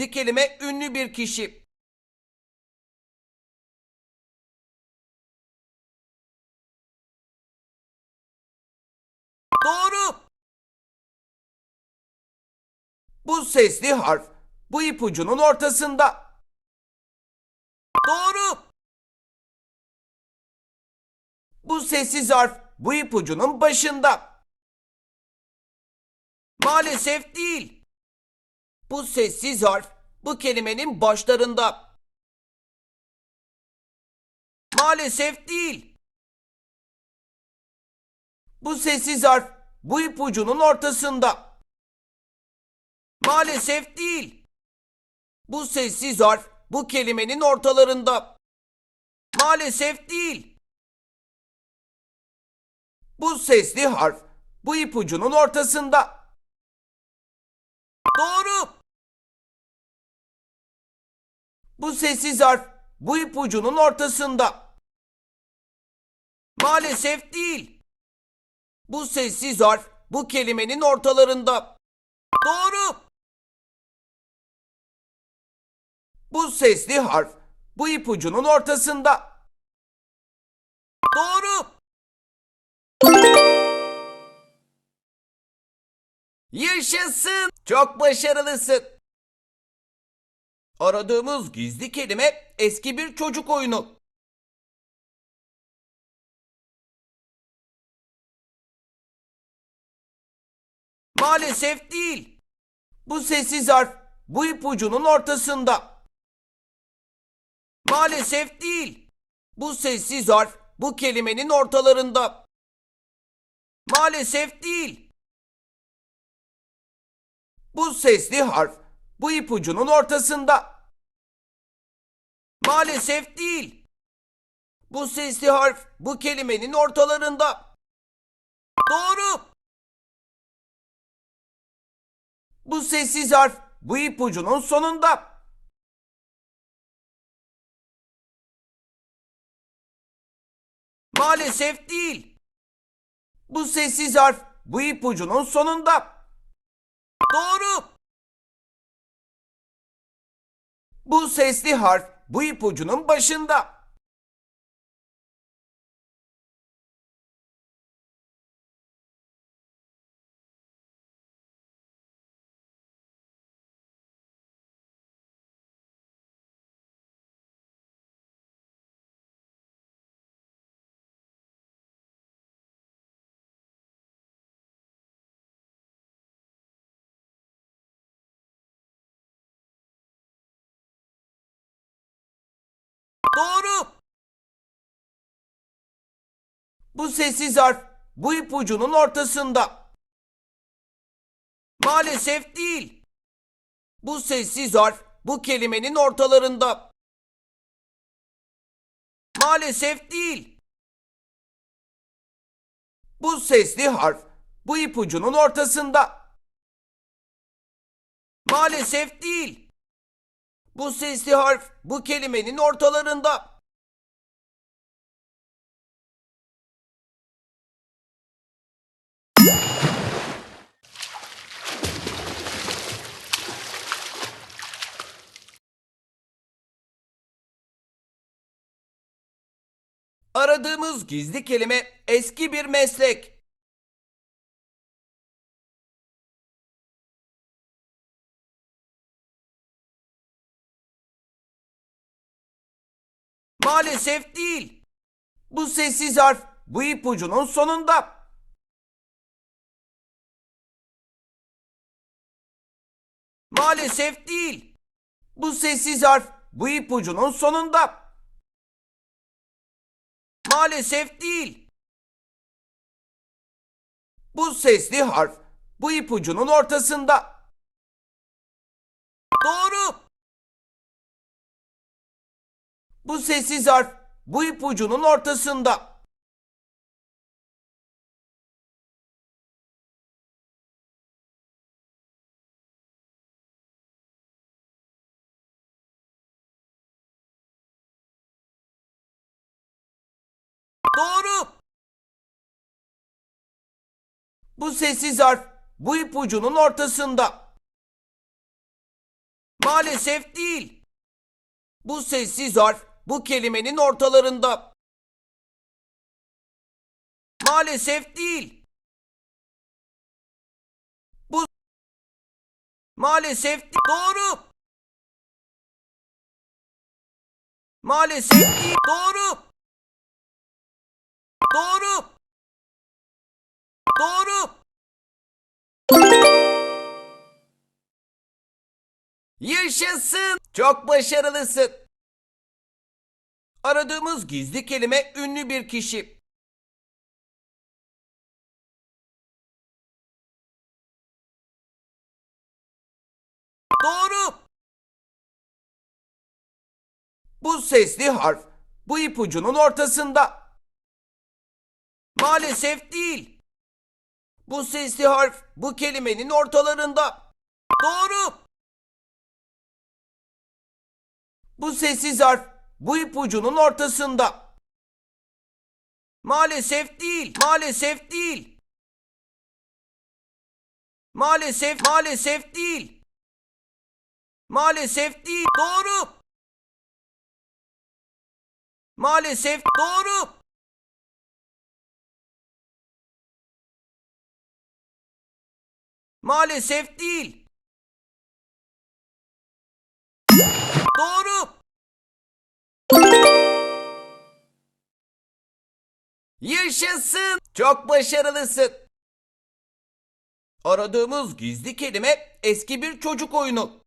gizli kelime ünlü bir kişi. Doğru. Bu sesli harf bu ipucunun ortasında. Doğru. Bu sessiz harf bu ipucunun başında. Maalesef değil. Bu sessiz harf bu kelimenin başlarında. Maalesef değil. Bu sessiz harf bu ipucunun ortasında. Maalesef değil. Bu sessiz harf bu kelimenin ortalarında. Maalesef değil. Bu sesli harf bu ipucunun ortasında. Doğru. Bu sessiz harf bu ipucunun ortasında. Maalesef değil. Bu sessiz harf bu kelimenin ortalarında. Doğru. Bu sesli harf bu ipucunun ortasında. Doğru. Yaşasın. Çok başarılısın. Aradığımız gizli kelime eski bir çocuk oyunu. Maalesef değil. Bu sessiz harf bu ipucunun ortasında. Maalesef değil. Bu sessiz harf bu kelimenin ortalarında. Maalesef değil. Bu sesli harf bu ipucunun ortasında. Maalesef değil. Bu sesli harf bu kelimenin ortalarında. Doğru. Bu sessiz harf bu ipucunun sonunda. Maalesef değil. Bu sessiz harf bu ipucunun sonunda. Doğru. Bu sesli harf bu ipucunun başında. Doğru. Bu sessiz harf bu ipucunun ortasında. Maalesef değil. Bu sessiz harf bu kelimenin ortalarında. Maalesef değil. Bu sesli harf bu ipucunun ortasında. Maalesef değil. Bu sesli harf bu kelimenin ortalarında. Aradığımız gizli kelime eski bir meslek. Maalesef değil. Bu sessiz harf bu ipucunun sonunda. Maalesef değil. Bu sessiz harf bu ipucunun sonunda. Maalesef değil. Bu sesli harf bu ipucunun ortasında. Doğru. Bu sessiz harf bu ipucunun ortasında. Doğru. Bu sessiz harf bu ipucunun ortasında. Maalesef değil. Bu sessiz harf bu kelimenin ortalarında. Maalesef değil. Bu Maalesef değil. Doğru. Maalesef değil. Doğru. Doğru. Doğru. Yaşasın. Çok başarılısın. Aradığımız gizli kelime ünlü bir kişi. Doğru. Bu sesli harf bu ipucunun ortasında. Maalesef değil. Bu sesli harf bu kelimenin ortalarında. Doğru. Bu sessiz harf bu ipucunun ortasında. Maalesef değil. Maalesef değil. Maalesef maalesef değil. Maalesef değil. Doğru. Maalesef doğru. Maalesef değil. Doğru. Yaşasın. Çok başarılısın. Aradığımız gizli kelime eski bir çocuk oyunu.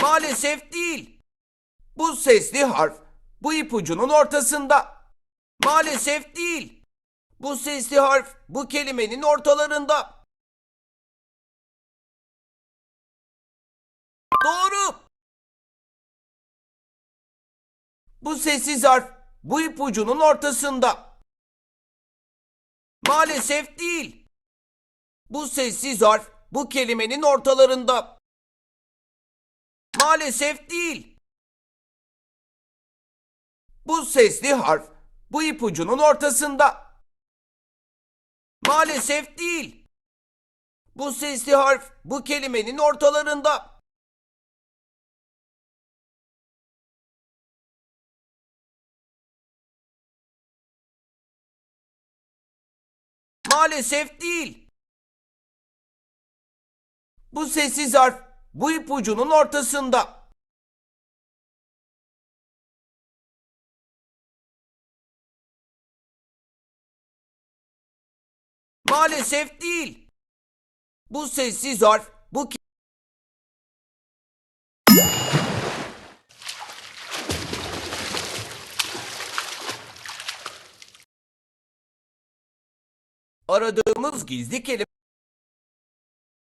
Maalesef değil. Bu sesli harf bu ipucunun ortasında. Maalesef değil. Bu sesli harf bu kelimenin ortalarında. Doğru. Bu sessiz harf bu ipucunun ortasında. Maalesef değil. Bu sessiz harf bu kelimenin ortalarında. Maalesef değil. Bu sesli harf bu ipucunun ortasında. Maalesef değil. Bu sesli harf bu kelimenin ortalarında. Maalesef değil. Bu sessiz harf bu ipucunun ortasında. Maalesef değil. Bu sessiz harf bu Aradığımız gizli kelime